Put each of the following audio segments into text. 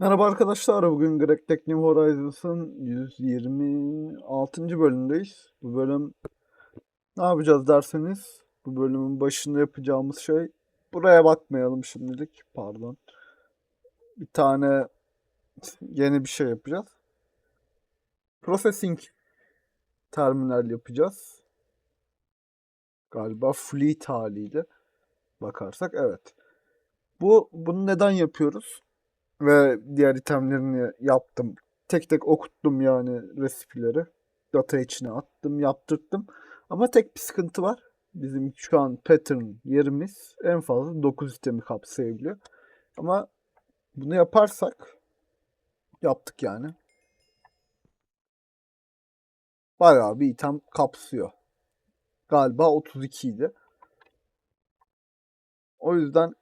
Merhaba arkadaşlar. Bugün Greg Tech New Horizons'ın 126. bölümündeyiz. Bu bölüm ne yapacağız derseniz bu bölümün başında yapacağımız şey buraya bakmayalım şimdilik. Pardon. Bir tane yeni bir şey yapacağız. Processing terminal yapacağız. Galiba fleet haliyle bakarsak evet. Bu bunu neden yapıyoruz? Ve diğer itemlerini yaptım. Tek tek okuttum yani resipileri. Data içine attım, yaptırttım. Ama tek bir sıkıntı var. Bizim şu an pattern yerimiz en fazla 9 itemi kapsayabiliyor. Ama bunu yaparsak yaptık yani. Bayağı bir item kapsıyor. Galiba 32 idi. O yüzden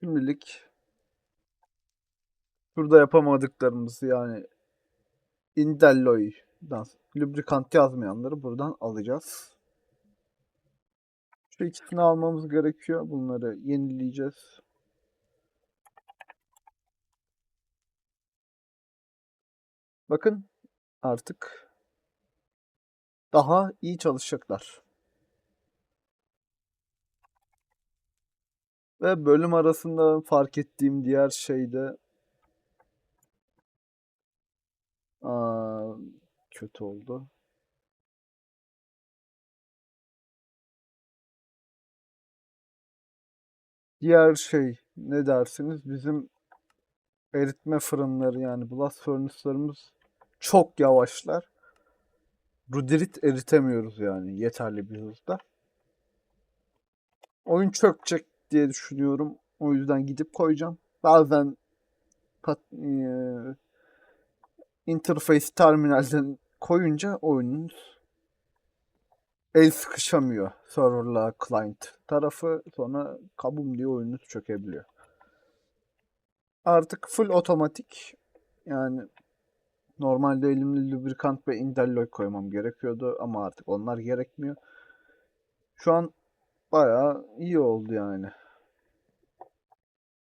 şimdilik Burada yapamadıklarımızı yani Indelloy'dan lubrikant yazmayanları buradan alacağız. Şu ikisini almamız gerekiyor. Bunları yenileyeceğiz. Bakın artık daha iyi çalışacaklar. Ve bölüm arasında fark ettiğim diğer şey de Aa, kötü oldu. Diğer şey ne dersiniz? Bizim eritme fırınları yani blast furnace'larımız çok yavaşlar. Rudirit eritemiyoruz yani yeterli bir hızda. Oyun çökecek diye düşünüyorum. O yüzden gidip koyacağım. Bazen pat, e, interface terminalden koyunca oyunun el sıkışamıyor serverla client tarafı sonra kabum diye oyununuz çökebiliyor. Artık full otomatik yani normalde elimde lubrikant ve indelloy koymam gerekiyordu ama artık onlar gerekmiyor. Şu an bayağı iyi oldu yani.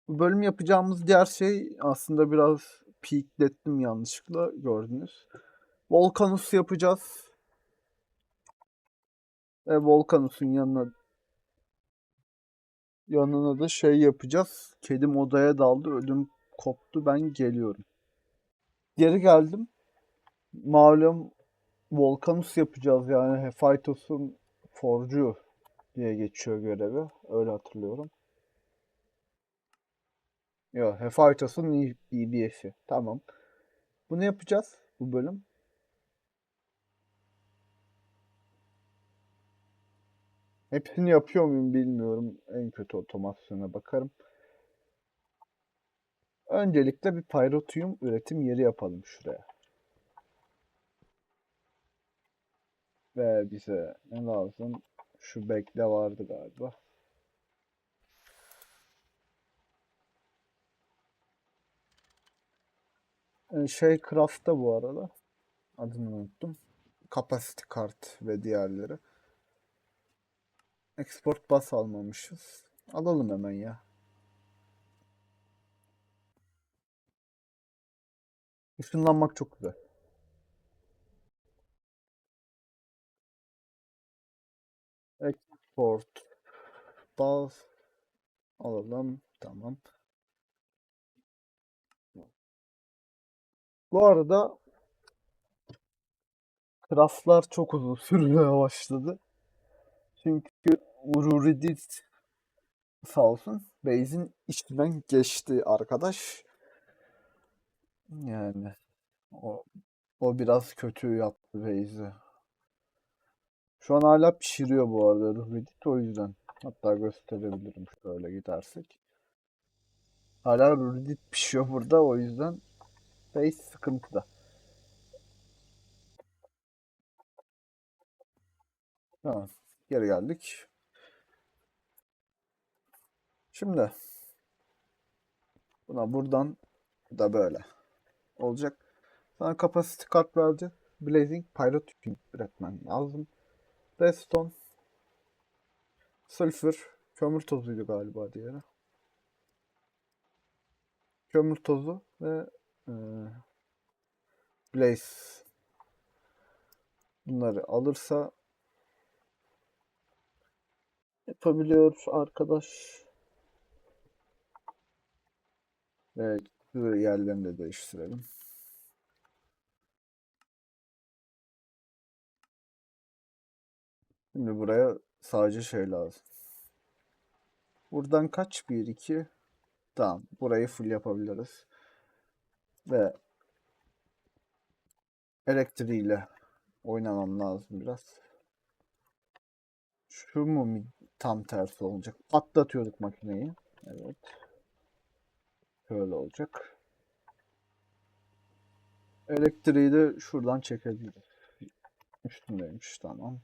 Bölüm yapacağımız diğer şey aslında biraz peaklettim yanlışlıkla gördünüz. Volcanus yapacağız. Ve Volcanus'un yanına yanına da şey yapacağız. Kedim odaya daldı. Ödüm koptu. Ben geliyorum. Geri geldim. Malum Volcanus yapacağız yani Hephaistos'un forcu diye geçiyor görevi. Öyle hatırlıyorum. Yo, Hephaistos'un EBS'i. Tamam. Bunu yapacağız bu bölüm. Hepsini yapıyor muyum bilmiyorum. En kötü otomasyona bakarım. Öncelikle bir pyrotium üretim yeri yapalım şuraya. Ve bize ne lazım? Şu bekle vardı galiba. Şey Craft'ta bu arada. Adını unuttum. Capacity kart ve diğerleri. Export bus almamışız. Alalım hemen ya. Işınlanmak çok güzel. Export bus alalım. Tamam. Bu arada craftlar çok uzun sürmeye başladı. Çünkü Ururidit sağ olsun base'in içinden geçti arkadaş. Yani o, o biraz kötü yaptı base'i. Şu an hala pişiriyor bu arada Ruridit o yüzden. Hatta gösterebilirim şöyle gidersek. Hala Ruridit pişiyor burada o yüzden Base sıkıntıda. Tamam. Geri geldik. Şimdi buna buradan da böyle olacak. Sana capacity kart verdi. Blazing Pirate üretmen lazım. Redstone Sulfur Kömür tozuydu galiba diğeri. kömür tozu ve e, blaze bunları alırsa yapabiliyor arkadaş. Ve bu yerlerini de değiştirelim. Şimdi buraya sadece şey lazım. Buradan kaç? 1, 2. Tamam. Burayı full yapabiliriz. Ve elektriğiyle oynamam lazım biraz. Şu mu tam tersi olacak? Atlatıyorduk makineyi. Evet. Şöyle olacak. Elektriği de şuradan çekebiliriz. Üstündeymiş tamam.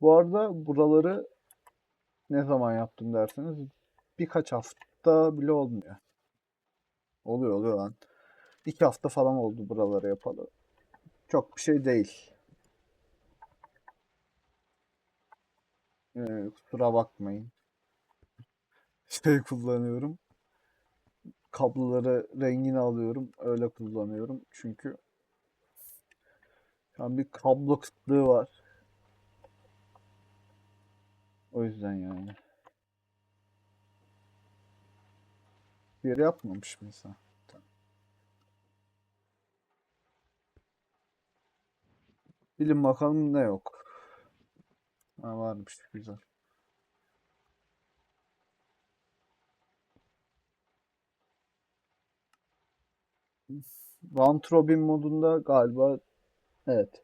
Bu arada buraları ne zaman yaptım derseniz birkaç hafta bile olmuyor. Oluyor oluyor lan. İki hafta falan oldu buraları yapalı. Çok bir şey değil. Ee, kusura bakmayın. Şey kullanıyorum. Kabloları rengini alıyorum. Öyle kullanıyorum. Çünkü an bir kablo kıtlığı var. O yüzden yani. Bir yere yapmamış mıyız ha? Bilin bakalım ne yok. Ha varmış güzel. Round Robin modunda galiba evet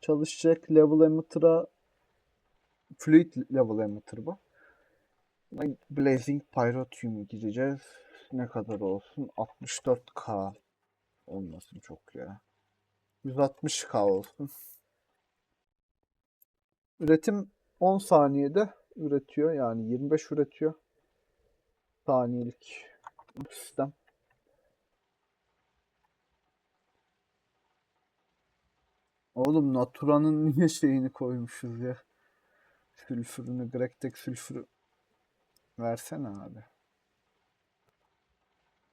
çalışacak level emitter'a fluid level emitter bu. Blazing Pyrotium'u gireceğiz. Ne kadar olsun? 64k olmasın çok ya. 160k olsun. Üretim 10 saniyede üretiyor. Yani 25 üretiyor. Saniyelik sistem. Oğlum Natura'nın niye şeyini koymuşuz ya? Sülfürünü, Grek'tek sülfürü versene abi.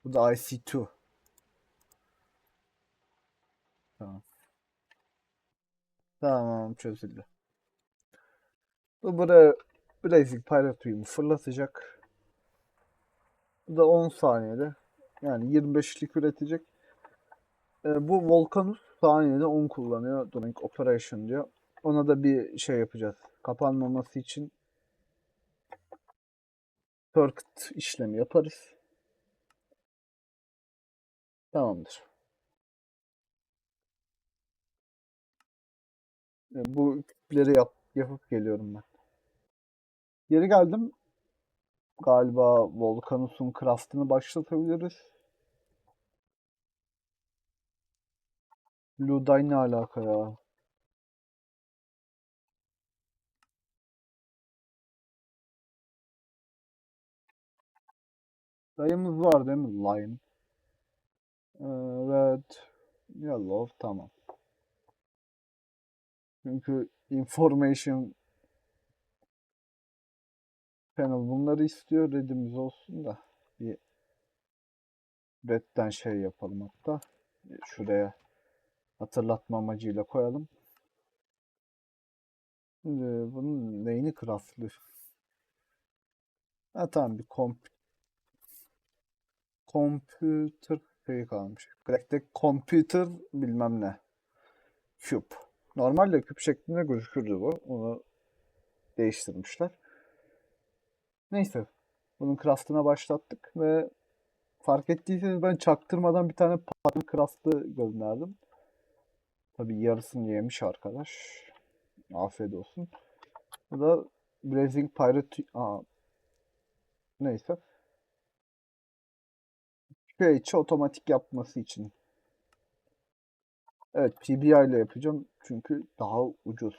Bu da IC2. Tamam. Tamam çözüldü. Bu buraya Blazing Pyrotium'u fırlatacak. Bu da 10 saniyede yani 25'lik üretecek. Ee, bu Volcanus saniyede 10 kullanıyor. During Operation diyor. Ona da bir şey yapacağız. Kapanmaması için circuit işlemi yaparız. Tamamdır. Ee, bu küpleri yap, yapıp geliyorum ben. Geri geldim. Galiba Volcanus'un craftını başlatabiliriz. Luday ne alaka ya? Dayımız var değil mi? Lime. Red. Yellow. Tamam. Çünkü information panel bunları istiyor. Red'imiz olsun da. Bir red'den şey yapalım hatta. Şuraya hatırlatma amacıyla koyalım. Şimdi bunun neyini craftlı? Ha tamam bir komp computer şeyi kalmış. Crack'te computer bilmem ne. Cube. Normalde küp şeklinde gözükürdü bu. Onu değiştirmişler. Neyse. Bunun craft'ına başlattık ve fark ettiyseniz ben çaktırmadan bir tane pattern craft'ı gönderdim. Tabi yarısını yemiş arkadaş. Afiyet olsun. Bu da Blazing Pirate... Aa. Neyse. QH'i otomatik yapması için. Evet PBI ile yapacağım. Çünkü daha ucuz.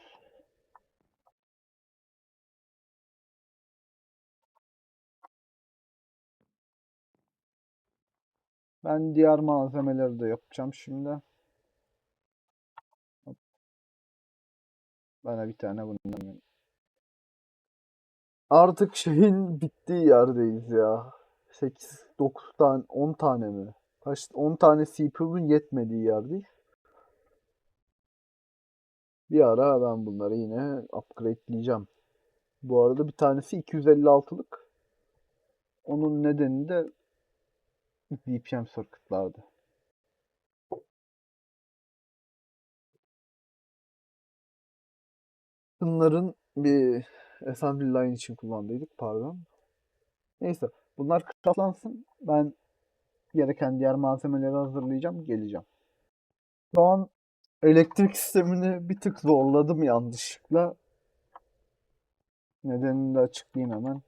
Ben diğer malzemeleri de yapacağım şimdi. Bana bir tane bundan Artık şeyin bittiği yerdeyiz ya. 8, 9 tane, 10 tane mi? Kaç, 10 tane CPU'nun yetmediği yerdeyiz. Bir ara ben bunları yine upgradeleyeceğim. Bu arada bir tanesi 256'lık. Onun nedeni de VPN circuit'lardı. Bunların bir assembly line için kullandıydık pardon. Neyse bunlar craftlansın. Ben gereken diğer malzemeleri hazırlayacağım. Geleceğim. Şu an elektrik sistemini bir tık zorladım yanlışlıkla. Nedenini de açıklayayım hemen.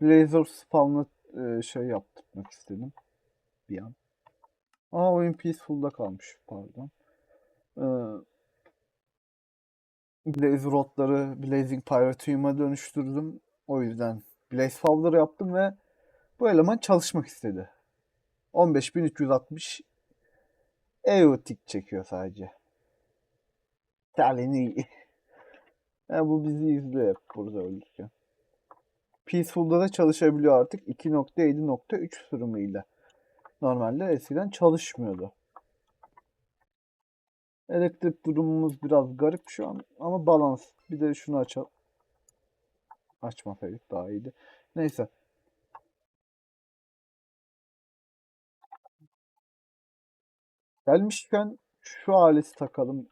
Blazer spawn'ı e, şey yaptırmak istedim. Bir an. Aa oyun peaceful'da kalmış pardon. Ee, Blaze Rod'ları Blazing Pyretium'a dönüştürdüm. O yüzden Blaze Powder yaptım ve bu eleman çalışmak istedi. 15360 EOTIC çekiyor sadece. Talini. Yani bu bizi izliyor hep burada ölürken. Peaceful'da da çalışabiliyor artık 2.7.3 sürümüyle. Normalde eskiden çalışmıyordu. Elektrik durumumuz biraz garip şu an ama balans. Bir de şunu açalım. Açmasaydık daha iyiydi. Neyse. Gelmişken şu aleti takalım.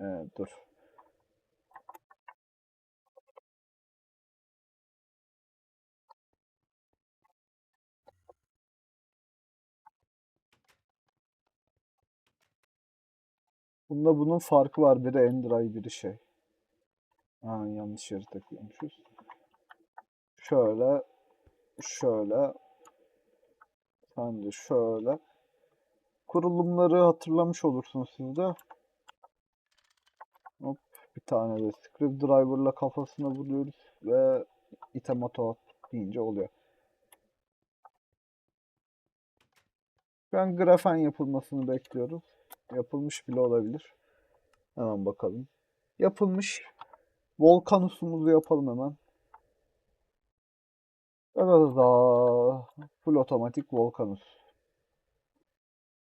Ee, dur. Bunda bunun farkı var. Biri Endray, biri şey. Ha, yanlış yere takıyormuşuz. Şöyle, şöyle, sen de şöyle. Kurulumları hatırlamış olursunuz siz de. Hop, bir tane de Screwdriver'la kafasına vuruyoruz ve item auto deyince oluyor. Ben grafen yapılmasını bekliyoruz. Yapılmış bile olabilir. Hemen bakalım. Yapılmış. Volkanus'umuzu yapalım hemen. Evet daha full otomatik Volkanus.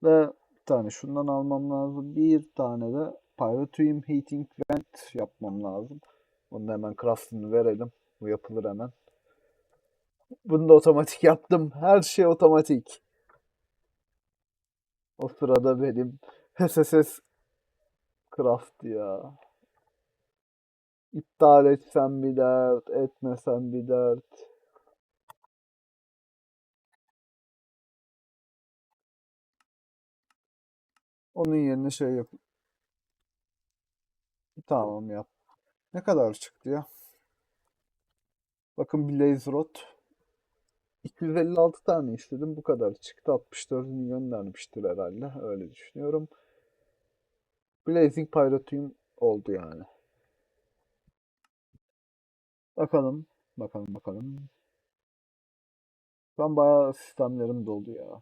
Ve bir tane şundan almam lazım. Bir tane de Pyrotium Heating Vent yapmam lazım. Bunu da hemen craft'ını verelim. Bu yapılır hemen. Bunu da otomatik yaptım. Her şey otomatik. O sırada benim SSS Craft ya. İptal etsem bir dert, etmesem bir dert. Onun yerine şey yap. Tamam yap. Ne kadar çıktı ya? Bakın Blaze Rod. 256 tane istedim. Bu kadar çıktı. 64'ünü göndermiştir herhalde. Öyle düşünüyorum. Blazing Pyretium oldu yani. Bakalım. Bakalım bakalım. Ben bayağı sistemlerim doldu ya.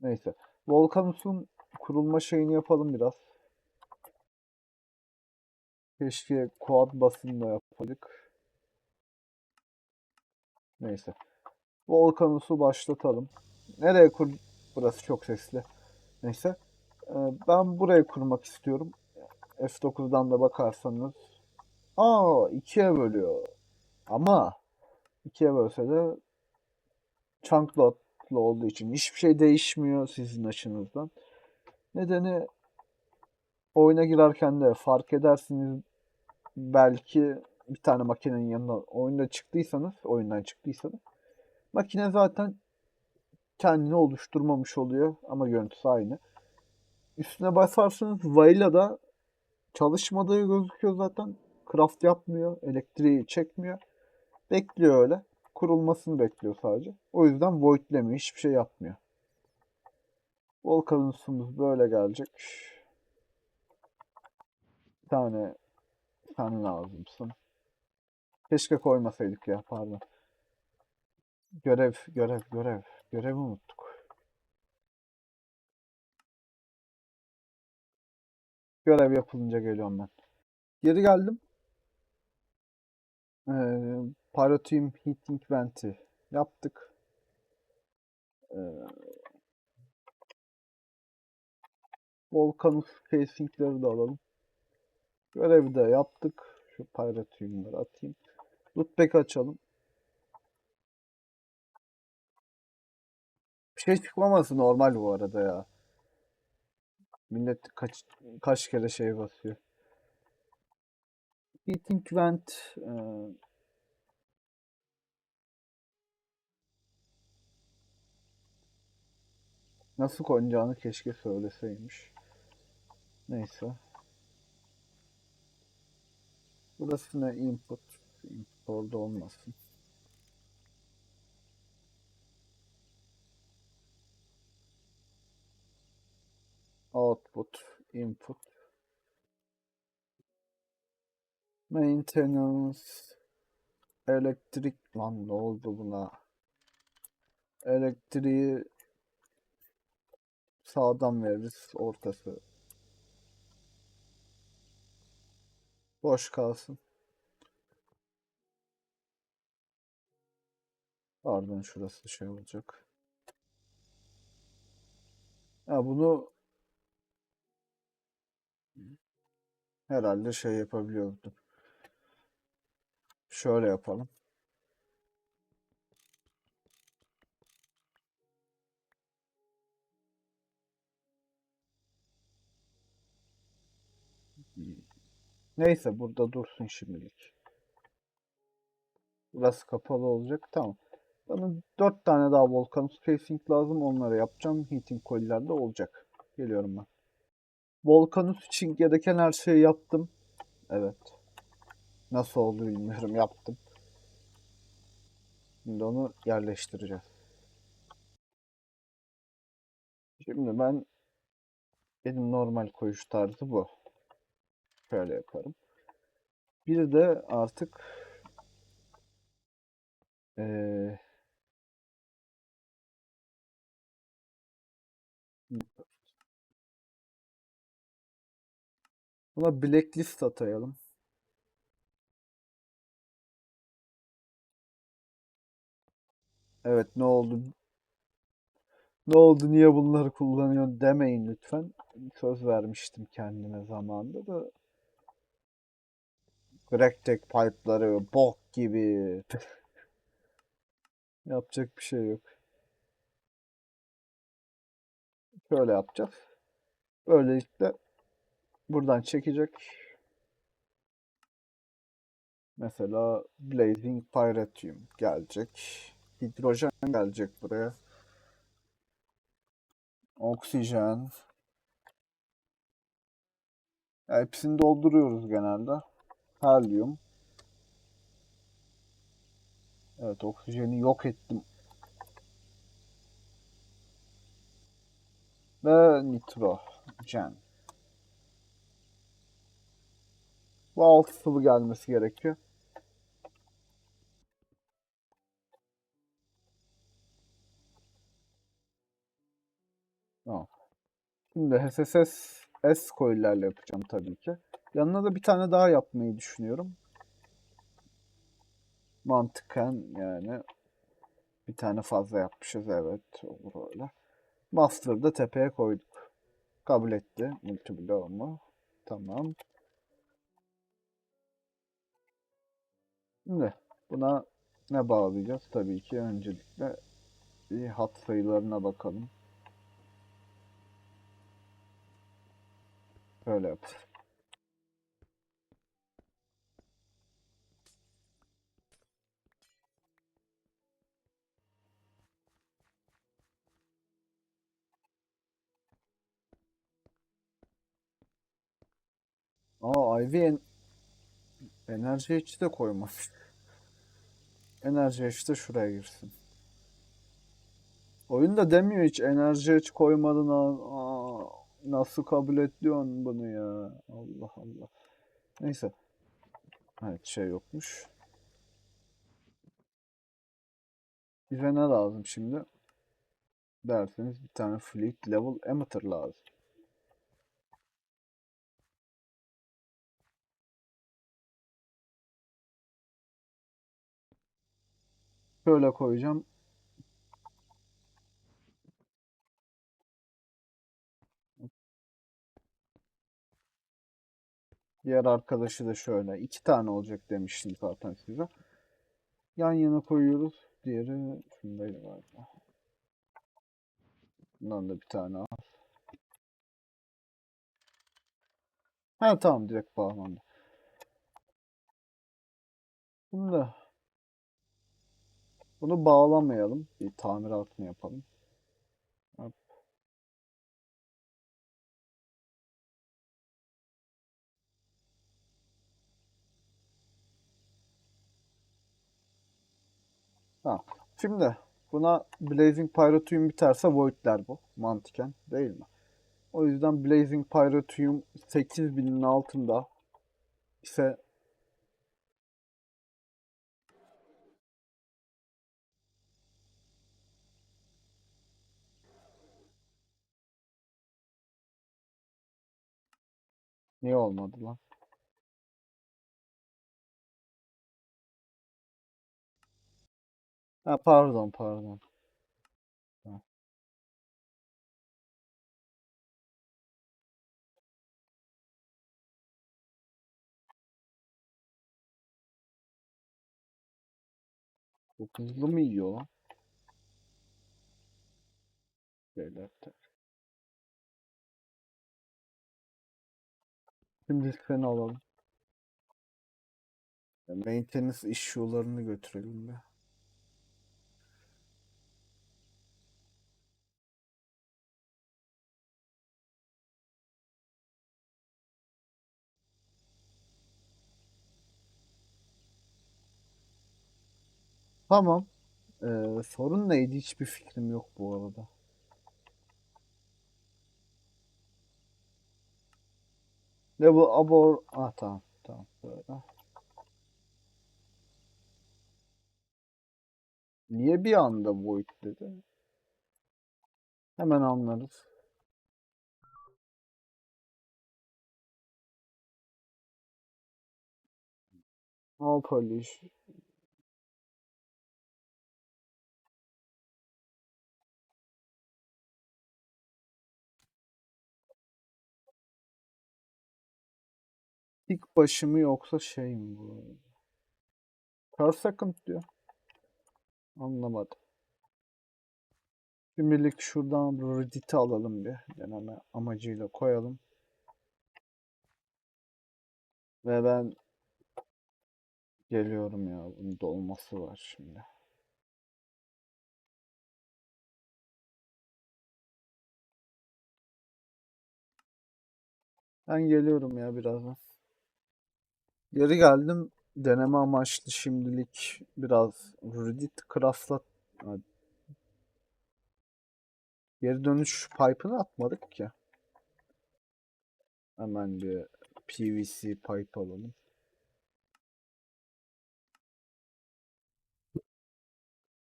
Neyse. Volkanus'un kurulma şeyini yapalım biraz. Keşke quad basınla yapaydık. Neyse. Volkanus'u başlatalım. Nereye kur... Burası çok sesli. Neyse. Ee, ben buraya kurmak istiyorum. F9'dan da bakarsanız. Aa ikiye bölüyor. Ama ikiye bölse de chunk load'lu olduğu için hiçbir şey değişmiyor sizin açınızdan. Nedeni oyuna girerken de fark edersiniz belki bir tane makinenin yanına oyunda çıktıysanız, oyundan çıktıysanız makine zaten kendini oluşturmamış oluyor ama görüntüsü aynı. Üstüne basarsanız Vaila'da çalışmadığı gözüküyor zaten. Craft yapmıyor, elektriği çekmiyor. Bekliyor öyle. Kurulmasını bekliyor sadece. O yüzden voidlemiyor, hiçbir şey yapmıyor. Volkanus'umuz böyle gelecek. Bir tane sen lazımsın. Keşke koymasaydık ya pardon. Görev, görev, görev. Görevi unuttuk. Görev yapılınca geliyorum ben. Geri geldim. Ee, Pyrotium Heating Vent'i yaptık. Ee, Volcanus casingleri de alalım. Görevi de yaptık. Şu Pyrotium'ları atayım. Lootpack açalım. Bir şey çıkmaması normal bu arada ya. Millet kaç kaç kere şey basıyor. Heating vent e, nasıl konacağını keşke söyleseymiş. Neyse. Burası ne input? Input orada olmasın. Output, input. Maintenance. Elektrik lan ne oldu buna? Elektriği sağdan veririz. Ortası boş kalsın. Pardon şurası şey olacak. Ha bunu herhalde şey yapabiliyordum. Şöyle yapalım. Neyse burada dursun şimdilik. Burası kapalı olacak. Tamam. Bana 4 tane daha volkan spacing lazım. Onları yapacağım. Heating coil'ler de olacak. Geliyorum ben. Volkanus için gereken her şeyi yaptım. Evet. Nasıl oldu bilmiyorum. Yaptım. Şimdi onu yerleştireceğiz. Şimdi ben benim normal koyuş tarzı bu. Şöyle yaparım. Bir de artık ee, buna blacklist atayalım. Evet ne oldu? Ne oldu? Niye bunları kullanıyor demeyin lütfen. Söz vermiştim kendime zamanında da. Grektek pipe'ları bok gibi. Yapacak bir şey yok. Şöyle yapacağız. Böylelikle buradan çekecek. Mesela Blazing Pyrotium gelecek. Hidrojen gelecek buraya. Oksijen. Hepsini dolduruyoruz genelde. Helyum. Evet oksijeni yok ettim. Ve nitrojen. Bu altı sıvı gelmesi gerekiyor. Tamam. Şimdi HSS S coil'lerle yapacağım tabii ki. Yanına da bir tane daha yapmayı düşünüyorum. Mantıken yani bir tane fazla yapmışız evet olur öyle. Master'ı da tepeye koyduk. Kabul etti multibloğumu. Tamam. Şimdi buna ne bağlayacağız? Tabii ki öncelikle bir hat sayılarına bakalım. Böyle yap. Aa Ivy en enerji içi de koymamış. Enerji içi de şuraya girsin. Oyun da demiyor hiç enerji hiç koymadın. Aa, nasıl kabul ediyorsun bunu ya? Allah Allah. Neyse. Evet şey yokmuş. Bize ne lazım şimdi? Derseniz bir tane fleet level emitter lazım. Şöyle koyacağım. Diğer arkadaşı da şöyle. iki tane olacak demiştim zaten size. Yan yana koyuyoruz. Diğeri şundaydı galiba. Bundan da bir tane al. Ha tamam direkt bağlandı. Şimdi bunu bağlamayalım. Bir tamiratını yapalım. Ha. Şimdi buna Blazing Pyrotium biterse Void'ler bu. Mantıken değil mi? O yüzden Blazing Pyrotium 8000'in altında ise Niye olmadı lan? Ha pardon pardon. Ha. Bu hızlı mı yiyor lan? Böyle Şimdi seni alalım. Maintenance issue'larını götürelim be. Tamam. Ee, sorun neydi? Hiçbir fikrim yok bu arada. Ne bu abor... Ah tamam. Tamam. Böyle. Niye bir anda void dedi? Hemen anlarız. All polish. İlk başı mı yoksa şey mi bu? Per second diyor. Anlamadım. Şimdilik şuradan Reddit'i alalım bir deneme amacıyla koyalım. Ve ben geliyorum ya. Bunun dolması var şimdi. Ben geliyorum ya birazdan. Geri geldim. Deneme amaçlı şimdilik biraz Reddit craft'la Geri dönüş pipe'ını atmadık ki. Hemen bir PVC pipe alalım.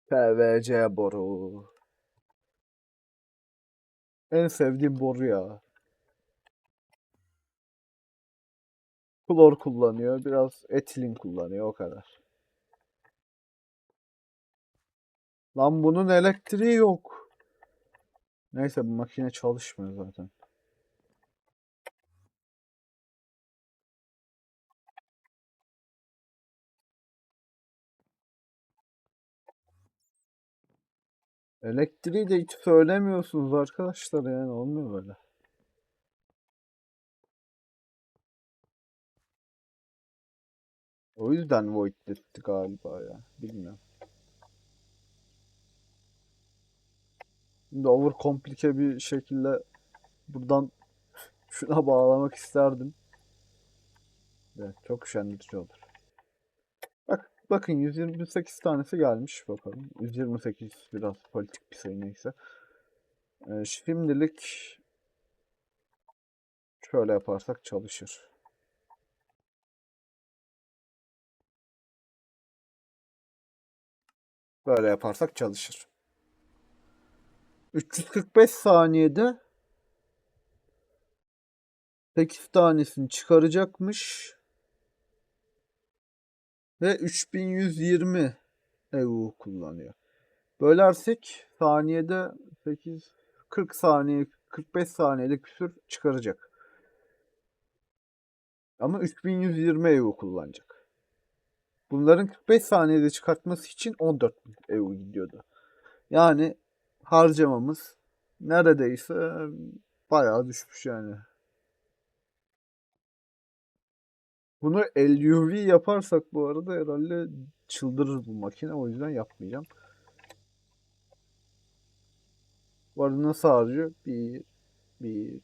PVC boru. En sevdiğim boru ya. Klor kullanıyor. Biraz etilin kullanıyor. O kadar. Lan bunun elektriği yok. Neyse bu makine çalışmıyor zaten. Elektriği de hiç söylemiyorsunuz arkadaşlar yani olmuyor böyle. O yüzden void etti galiba ya. Bilmiyorum. Şimdi over komplike bir şekilde buradan şuna bağlamak isterdim. Evet, çok üşendirici olur. Bak, bakın 128 tanesi gelmiş bakalım. 128 biraz politik bir sayı neyse. Ee, şimdilik şöyle yaparsak çalışır. Böyle yaparsak çalışır. 345 saniyede 8 tanesini çıkaracakmış. Ve 3120 EU kullanıyor. Bölersek saniyede 8 40 saniye 45 saniyede küsür çıkaracak. Ama 3120 EU kullanacak. Bunların 45 saniyede çıkartması için 14 EU gidiyordu. Yani harcamamız neredeyse bayağı düşmüş yani. Bunu LUV yaparsak bu arada herhalde çıldırır bu makine. O yüzden yapmayacağım. Bu arada nasıl harcıyor? 1, 1,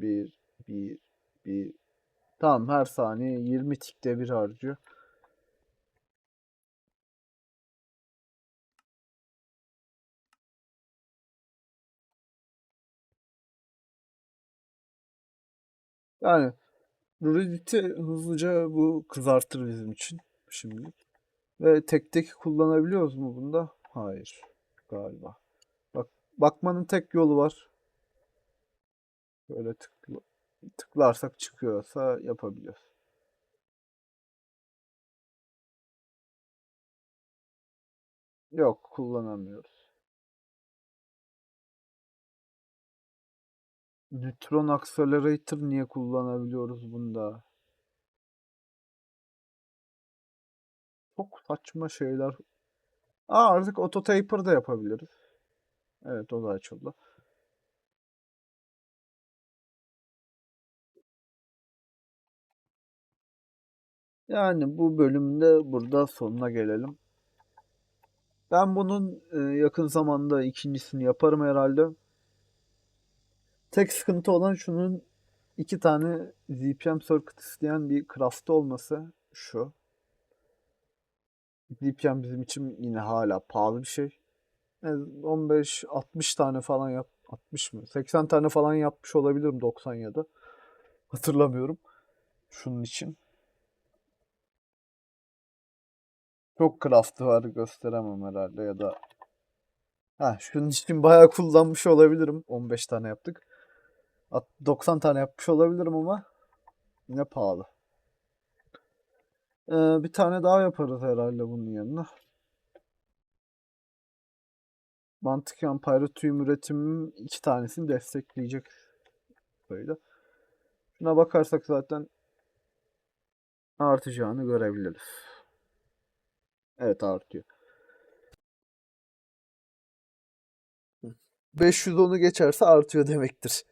1, 1, 1. Tamam her saniye 20 tikte bir harcıyor. Yani Reddit'i hızlıca bu kızartır bizim için şimdilik. Ve tek tek kullanabiliyoruz mu bunda? Hayır. Galiba. Bak bakmanın tek yolu var. Böyle tıkla, tıklarsak çıkıyorsa yapabiliyoruz. Yok kullanamıyoruz. Neutron Accelerator niye kullanabiliyoruz bunda? Çok saçma şeyler. Aa artık auto taper da yapabiliriz. Evet o da açıldı. Yani bu bölümde burada sonuna gelelim. Ben bunun e, yakın zamanda ikincisini yaparım herhalde. Tek sıkıntı olan şunun iki tane ZPM circuit isteyen bir craft'ı olması şu. ZPM bizim için yine hala pahalı bir şey. 15-60 tane falan yap 60 mı? 80 tane falan yapmış olabilirim 90 ya da. Hatırlamıyorum. Şunun için. Çok craft'ı var gösteremem herhalde ya da Ha, şunun için bayağı kullanmış olabilirim. 15 tane yaptık. 90 tane yapmış olabilirim ama yine pahalı. Ee, bir tane daha yaparız herhalde bunun yanına. Mantıken pyrotium üretimim iki tanesini destekleyecek böyle. Şuna bakarsak zaten artacağını görebiliriz. Evet artıyor. 510'u geçerse artıyor demektir.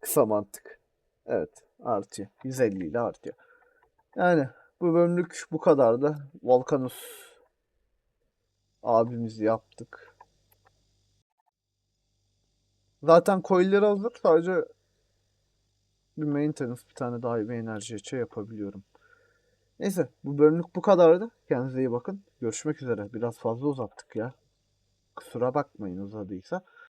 Kısa mantık. Evet artıyor. 150 ile artıyor. Yani bu bölümlük bu kadardı. Volkanus abimizi yaptık. Zaten coil'leri hazır. Sadece bir maintenance bir tane daha bir enerji açı yapabiliyorum. Neyse bu bölümlük bu kadardı. Kendinize iyi bakın. Görüşmek üzere. Biraz fazla uzattık ya. Kusura bakmayın uzadıysa.